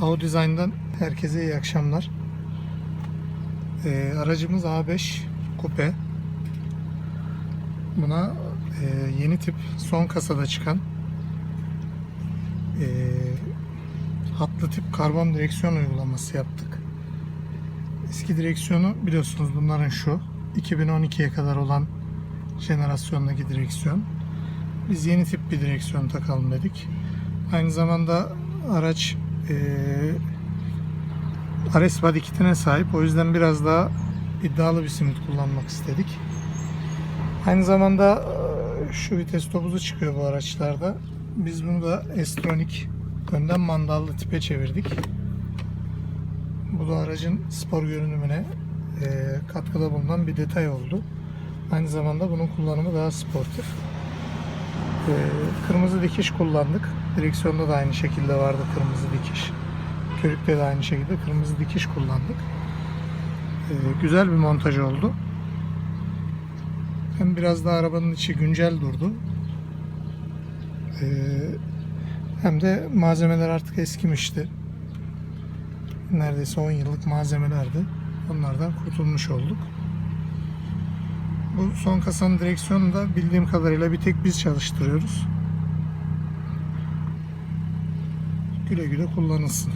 Auto Design'dan herkese iyi akşamlar. Ee, aracımız A5 Coupe. Buna e, yeni tip son kasada çıkan e, hatlı tip karbon direksiyon uygulaması yaptık. Eski direksiyonu biliyorsunuz bunların şu 2012'ye kadar olan jenerasyondaki direksiyon. Biz yeni tip bir direksiyon takalım dedik. Aynı zamanda araç eee RS body sahip. O yüzden biraz daha iddialı bir simit kullanmak istedik. Aynı zamanda eee, şu vites topuzu çıkıyor bu araçlarda. Biz bunu da S-Tronic önden mandallı tipe çevirdik. Bu da aracın spor görünümüne eee, katkıda bulunan bir detay oldu. Aynı zamanda bunun kullanımı daha sportif. Ee, kırmızı dikiş kullandık. Direksiyonda da aynı şekilde vardı kırmızı dikiş. Körükte de aynı şekilde kırmızı dikiş kullandık. Ee, güzel bir montaj oldu. Hem biraz da arabanın içi güncel durdu. Ee, hem de malzemeler artık eskimişti. Neredeyse 10 yıllık malzemelerdi. Onlardan kurtulmuş olduk. Bu son kasanın direksiyonunu da bildiğim kadarıyla bir tek biz çalıştırıyoruz. Güle güle kullanılsın.